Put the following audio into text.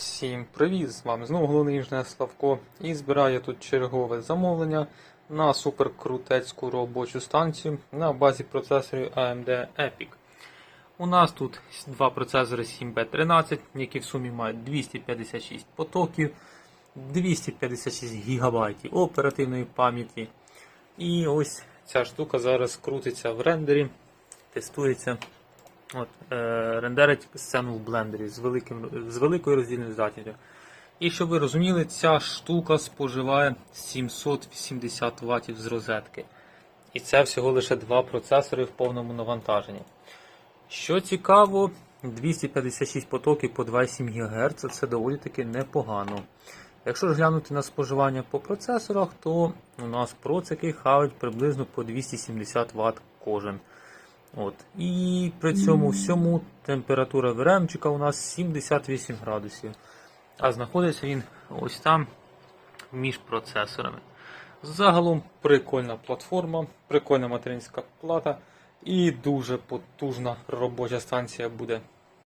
Всім привіт! З вами знову головний інженер Славко і збираю тут чергове замовлення на суперкрутецьку робочу станцію на базі процесорів AMD EPIC. У нас тут два процесори 7B13, які в сумі мають 256 потоків, 256 ГБ оперативної пам'яті. І ось ця штука зараз крутиться в рендері, тестується. От, е, рендерить сцену в блендері з, великим, з великою роздільною здатністю. І щоб ви розуміли, ця штука споживає 780 Вт з розетки. І це всього лише два процесори в повному навантаженні. Що цікаво, 256 потоків по 2,7 ГГц це доволі таки непогано. Якщо ж глянути на споживання по процесорах, то у нас процики хавають приблизно по 270 Вт кожен. От. І при цьому всьому температура веремчика у нас 78 градусів. А знаходиться він ось там між процесорами. Загалом прикольна платформа, прикольна материнська плата і дуже потужна робоча станція буде.